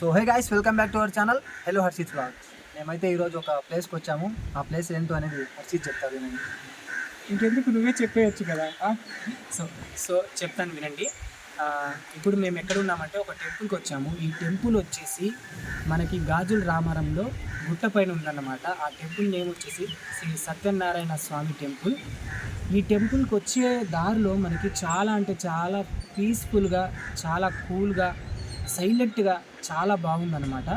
So hey guys welcome back to our channel hello Harshit vlogs మేమైతే ఈరోజు ఒక ప్లేస్కి వచ్చాము. ఆ ప్లేస్ ఏంటో అనేది హర్షిత్ చెప్తారు నేను ఇంకెందుకు నువ్వే చెప్పేయచ్చు కదా? సో సో చెప్తాను వినండి. ఇప్పుడు మేము ఎక్కడ ఉన్నామంటే ఒక టెంపుల్కి వచ్చాము. ఈ టెంపుల్ వచ్చేసి మనకి గాజుల రామారంలో గుట్ట పైన ఉందన్నమాట. ఆ టెంపుల్ నేమ్ వచ్చేసి శ్రీ సత్యనారాయణ స్వామి టెంపుల్ ఈ టెంపుల్కి వచ్చే దారిలో మనకి చాలా అంటే చాలా పీస్ఫుల్గా చాలా కూల్గా సైలెంట్గా చాలా బాగుందన్నమాట.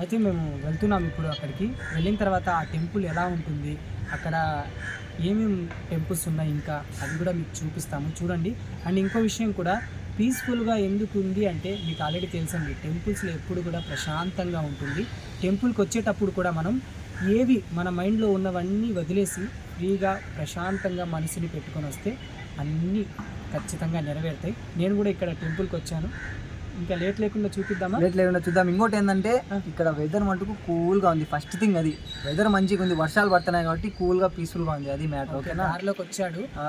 అయితే మేము వెళ్తున్నాం ఇప్పుడు అక్కడికి. వెళ్ళిన తర్వాత ఆ టెంపుల్ ఎలా ఉంటుంది? అక్కడ ఏమేమి టెంపుల్స్ ఉన్నాయి ఇంకా? అది కూడా మీకు చూపిస్తాము. చూడండి. అండ్ ఇంకో విషయం కూడా పీస్ఫుల్గా ఎందుకు ఉంది అంటే మీకు ఆల్రెడీ తెలుసండి టెంపుల్స్లో ఎప్పుడు కూడా ప్రశాంతంగా ఉంటుంది. టెంపుల్కి వచ్చేటప్పుడు కూడా మనం ఏవి మన మైండ్లో ఉన్నవన్నీ వదిలేసి ఫ్రీగా ప్రశాంతంగా మనసుని పెట్టుకొని వస్తే అన్నీ ఖచ్చితంగా నెరవేరుతాయి. నేను కూడా ఇక్కడ టెంపుల్కి వచ్చాను. ఇంకా లేట్ లేకుండా చూపిద్దామా? లేట్ లేకుండా చూద్దాం. ఇంకోటి ఏంటంటే ఇక్కడ వెదర్ మటుకు కూల్గా ఉంది. ఫస్ట్ థింగ్ అది. వెదర్ మంచిగా ఉంది. వర్షాలు పడుతున్నాయి కాబట్టి కూల్గా పీస్ఫుల్గా ఉంది. అది మ్యాటర్ ఓకే ఓకేనా? దారిలోకి వచ్చాడు. ఆ,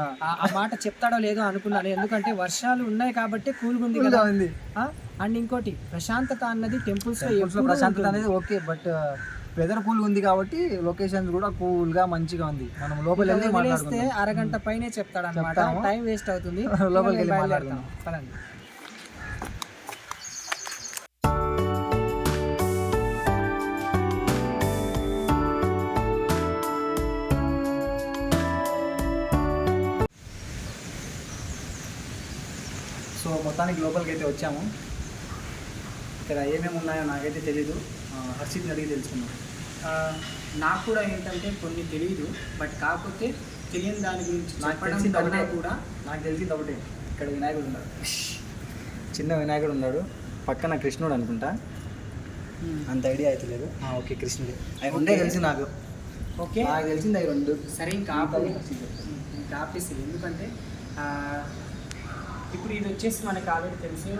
మాట చెప్తాడో లేదో అనుకున్నాను. ఎందుకంటే వర్షాలు ఉన్నాయి కాబట్టి కూల్గా ఉంది కదా గా ఉంది. అండ్ ఇంకోటి ప్రశాంతత అన్నది టెంపుల్స్ ప్రశాంతత. అనేది ఓకే బట్ వెదర్ కూల్ ఉంది కాబట్టి లొకేషన్స్ కూడా కూల్గా మంచిగా ఉంది. మనం లోపల వెళ్ళి మాట్లాడుకుందాం. అరగంట పైనే చెప్తాడు అనమాట. టైం వేస్ట్ అవుతుంది. లోపలికి వెళ్ళి మాట్లాడుకుందాం. మొత్తానికి లోపలికి అయితే వచ్చాము. ఇక్కడ ఏమేమి ఉన్నాయో నాకైతే తెలీదు. ఆ, హర్షిత్ని అడిగి తెలుసుకున్నాం ఆ, నాకు కూడా ఏంటంటే కొన్ని తెలియదు బట్ కాకపోతే తెలియని దాని గురించి నాకు కన్నా. కూడా నాకు తెలిసింది ఒకటే ఇక్కడ వినాయకుడు ఉన్నాడు. చిన్న వినాయకుడు ఉన్నాడు. పక్కన కృష్ణుడు అనుకుంటా. అంత ఐడియా అయితే లేదు. ఓకే కృష్ణుడే. అవి ఉండే తెలిసి నాకు. ఓకే. నాకు తెలిసింది అవి రెండు. సరే ఇంకా ఆపు ఇంకా ఆపేసి ఎందుకంటే ఇప్పుడు ఇది వచ్చేసి మనకి ఆల్రెడీ తెలుసు.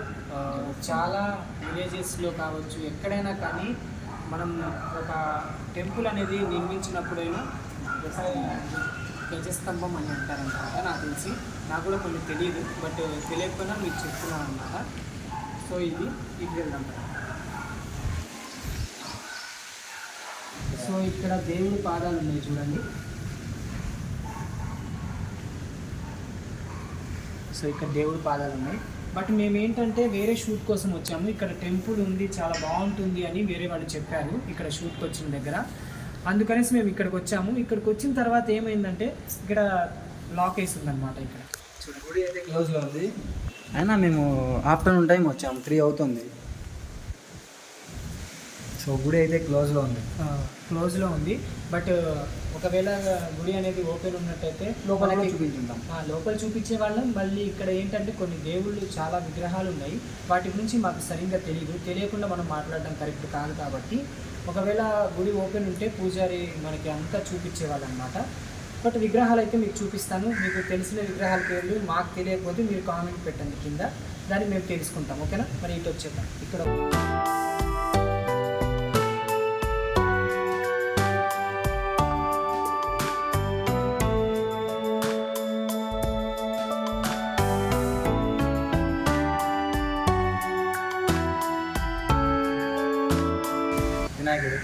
చాలా విలేజెస్లో కావచ్చు ఎక్కడైనా కానీ మనం ఒక టెంపుల్ అనేది నిర్మించినప్పుడైనా ధ్వజస్తంభం అని అంటారనమాట నాకు తెలిసి నాకు కూడా కొన్ని తెలియదు బట్ తెలియకుండా మీకు చెప్తున్నాను అనమాట సో ఇది ఇది వెళ్దాం. సో ఇక్కడ దేవుడి పాదాలు ఉన్నాయి చూడండి. సో ఇక్కడ దేవుడి పాదాలు ఉన్నాయి. బట్ మేము ఏంటంటే వేరే షూట్ కోసం వచ్చాము. ఇక్కడ టెంపుల్ ఉంది చాలా బాగుంటుంది అని వేరే వాళ్ళు చెప్పారు ఇక్కడ షూట్కి వచ్చిన దగ్గర. అందుకనేసి మేము ఇక్కడికి వచ్చాము. ఇక్కడికి వచ్చిన తర్వాత ఏమైందంటే ఇక్కడ లాక్ వేసి ఉందన్నమాట ఇక్కడ గుడి అయితే క్లోజ్లో ఉంది. అయినా మేము ఆఫ్టర్నూన్ టైం వచ్చాము త్రీ అవుతుంది. సో గుడి అయితే క్లోజ్లో ఉంది. క్లోజ్లో ఉంది. బట్ ఒకవేళ గుడి అనేది ఓపెన్ ఉన్నట్టయితే లోపల చూపించుంటాం ఆ, లోపల చూపించే వాళ్ళం. మళ్ళీ ఇక్కడ ఏంటంటే కొన్ని దేవుళ్ళు చాలా విగ్రహాలు ఉన్నాయి. వాటి గురించి మాకు సరిగ్గా తెలియదు తెలియకుండా మనం మాట్లాడడం కరెక్ట్ కాదు కాబట్టి ఒకవేళ గుడి ఓపెన్ ఉంటే పూజారి మనకి అంతా చూపించేవాళ్ళు అనమాట బట్ విగ్రహాలు అయితే మీకు చూపిస్తాను. మీకు తెలిసిన విగ్రహాల పేర్లు మాకు తెలియకపోతే మీరు కామెంట్ పెట్టండి కింద. దాన్ని మేము తెలుసుకుంటాం. ఓకేనా? మరి ఇటు వచ్చేద్దాం. ఇక్కడ వినాయకుడు.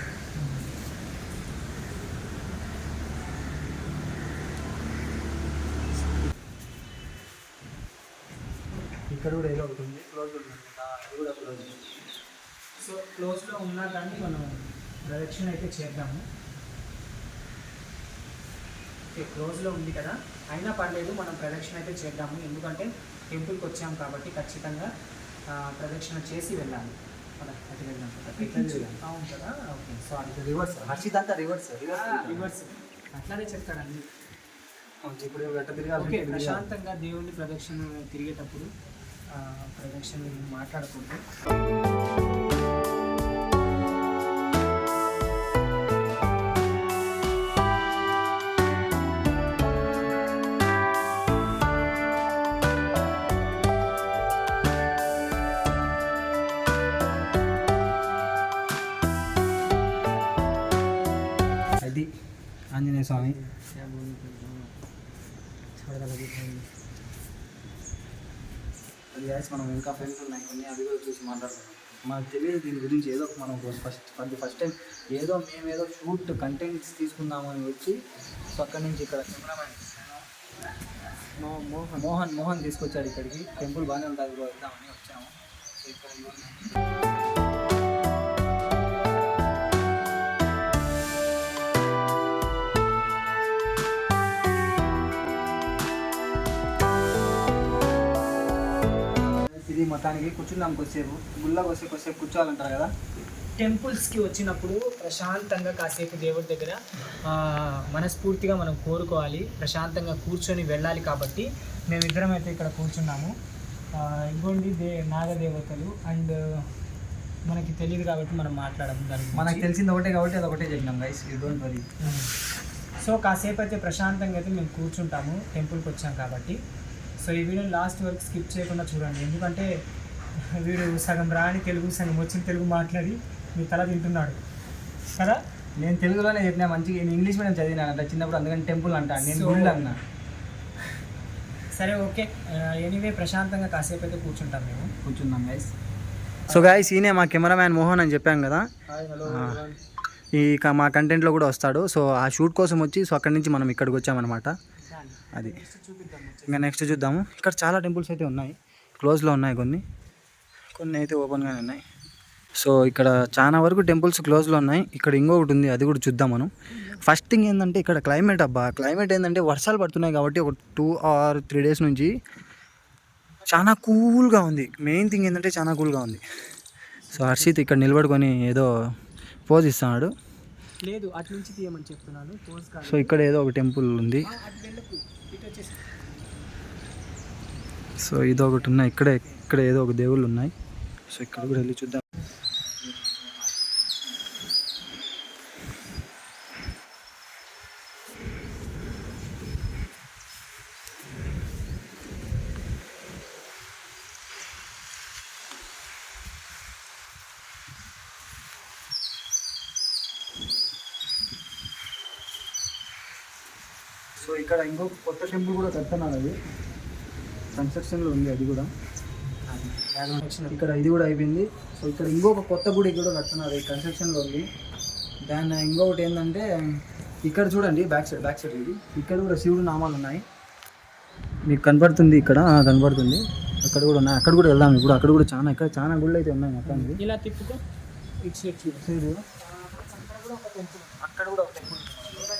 ఇక్కడ కూడా ఏదో ఒకటి ఉంది. క్లోజ్ ఉంది కూడా క్లోజ్ సో క్లోజ్లో ఉన్నా కానీ మనం ప్రదక్షిణ అయితే చేద్దాము. ఓకే క్లోజ్లో ఉంది కదా. అయినా పర్లేదు మనం ప్రదక్షిణ అయితే చేద్దాము. ఎందుకంటే టెంపుల్కి వచ్చాం కాబట్టి ఖచ్చితంగా ప్రదక్షిణ చేసి వెళ్ళాలి. సారీ రివర్స్ హర్షిత్ అంతా రివర్స్ రివర్స్ రివర్స్ అట్లానే ఇప్పుడు గట్ట తిరగాలి ఓకే ప్రశాంతంగా దేవుని ప్రదక్షిణ తిరిగేటప్పుడు ప్రదక్షిణ మాట్లాడకూడదు. ఆంజనేయ స్వామి. అది guys మనం ఇంకా ఫ్రెండ్స్ ఉన్నాయి. కొన్ని అవి కూడా చూసి మాట్లాడుతున్నాం మనకు తెలియదు దీని గురించి. ఏదో మనం ఫస్ట్ ఫస్ట్ ఫస్ట్ టైం ఏదో మేము ఏదో షూట్ కంటెంట్స్ తీసుకుందామని వచ్చి సో అక్కడి నుంచి ఇక్కడ కెమెరామ్యాన్ మోహన్. మోహన్ మోహన్ తీసుకొచ్చాడు ఇక్కడికి. టెంపుల్ బాగానే ఉంటుంది బ్రో వెళ్దామని వచ్చాము. సో ఇక్కడ మొత్తానికి కూర్చున్నాం కొద్దిసేపు. గుళ్ళకి వస్తే కొద్దిసేపు కూర్చోవాలంటారు కదా? టెంపుల్స్కి వచ్చినప్పుడు ప్రశాంతంగా కాసేపు దేవుడి దగ్గర మనస్ఫూర్తిగా మనం కోరుకోవాలి. ప్రశాంతంగా కూర్చొని వెళ్ళాలి కాబట్టి మేమిద్దరం అయితే ఇక్కడ కూర్చున్నాము. ఇంకోండి దే నాగదేవతలు అండ్ మనకి తెలియదు కాబట్టి మనం మాట్లాడము దాని. మనకు తెలిసింది ఒకటే కాబట్టి అది ఒకటే చెప్పినాం guys you don't worry so కాసేపు అయితే ప్రశాంతంగా అయితే మేము కూర్చుంటాము టెంపుల్కి వచ్చాం కాబట్టి. సో ఈ వీడియో లాస్ట్ వరకు స్కిప్ చేయకుండా చూడండి. ఎందుకంటే వీడు సగం రాని తెలుగు సగం వచ్చిన తెలుగు మాట్లాడి మీ తల తింటున్నాడు. కదా? నేను తెలుగులోనే చెప్పినా మంచిగా నేను ఇంగ్లీష్ మీడియం చదివినానంట చిన్నప్పుడు అందుకని టెంపుల్ అంట నేను గుళ్ళు అన్నా. సరే ఓకే. ఎనీవే ప్రశాంతంగా కాసేపు అయితే కూర్చుంటాం మేము. కూర్చున్నాం గైస్ సో గాయస్ ఈయనే మా కెమెరామ్యాన్ మోహన్ అని చెప్పాం కదా? హాయ్ హలో ఈ క- మా కంటెంట్లో కూడా వస్తాడు. సో ఆ షూట్ కోసం వచ్చి సో అక్కడి నుంచి మనం ఇక్కడికి వచ్చామన్నమాట. అది. ఇంకా నెక్స్ట్ చూద్దాము. ఇక్కడ చాలా టెంపుల్స్ అయితే ఉన్నాయి. క్లోజ్లో ఉన్నాయి కొన్ని. కొన్ని అయితే ఓపెన్గానే ఉన్నాయి. సో ఇక్కడ చాలా వరకు టెంపుల్స్ క్లోజ్లో ఉన్నాయి. ఇక్కడ ఇంకొకటి ఉంది అది కూడా చూద్దాం మనం. ఫస్ట్ థింగ్ ఏంటంటే ఇక్కడ క్లైమేట్ అబ్బా. క్లైమేట్ ఏంటంటే వర్షాలు పడుతున్నాయి కాబట్టి ఒక టూ ఆర్ త్రీ డేస్ నుంచి చాలా కూల్గా ఉంది. మెయిన్ థింగ్ ఏంటంటే చాలా కూల్గా ఉంది. సో హర్షిత్ ఇక్కడ నిలబడుకొని ఏదో పోజ్ ఇస్తున్నాడు. లేదు అటు నుంచి తీయమని చెప్తున్నాను సో ఇక్కడ ఏదో ఒక టెంపుల్ ఉంది. సో ఇది ఒకటి ఉన్నాయి ఇక్కడ ఇక్కడ ఏదో ఒక దేవుళ్ళు ఉన్నాయి. సో ఇక్కడ కూడా వెళ్ళి చూద్దాం. సో ఇక్కడ ఇంకో కొత్త టెంపుల్ కూడా కడుతున్నారు అది. కన్స్ట్రక్షన్లో ఉంది అది కూడా. ఇక్కడ ఇది కూడా అయిపోయింది. సో ఇక్కడ ఇంకొక కొత్త గుడి కూడా కడుతున్నారు ఈ కన్స్ట్రక్షన్లో ఉంది. దాన్ని ఇంకొకటి ఏంటంటే ఇక్కడ చూడండి బ్యాక్ సైడ్ బ్యాక్ సైడ్ ఇది. ఇక్కడ కూడా శివుడు నామాలు ఉన్నాయి. మీకు కనపడుతుంది ఇక్కడ? కనపడుతుంది. అక్కడ కూడా ఉన్నాయి. అక్కడ కూడా వెళ్దాం ఇప్పుడు. అక్కడ కూడా చాలా ఇక్కడ చాలా గుళ్ళు అయితే ఉన్నాయి మొత్తానికి. ఇలా తిప్పుకో? సైడ్ అక్కడ కూడా ఒక టెంపుల్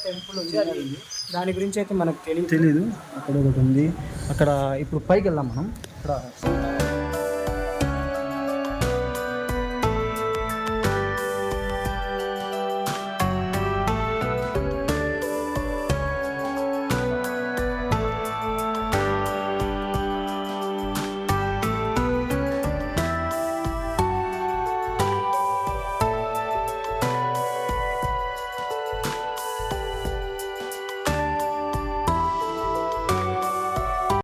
టెంపుల్ ఉంది. దాని గురించి అయితే మనకు తెలియదు తెలియదు అక్కడ ఒకటి ఉంది. అక్కడ ఇప్పుడు పైకి వెళ్దాం మనం. ఇక్కడ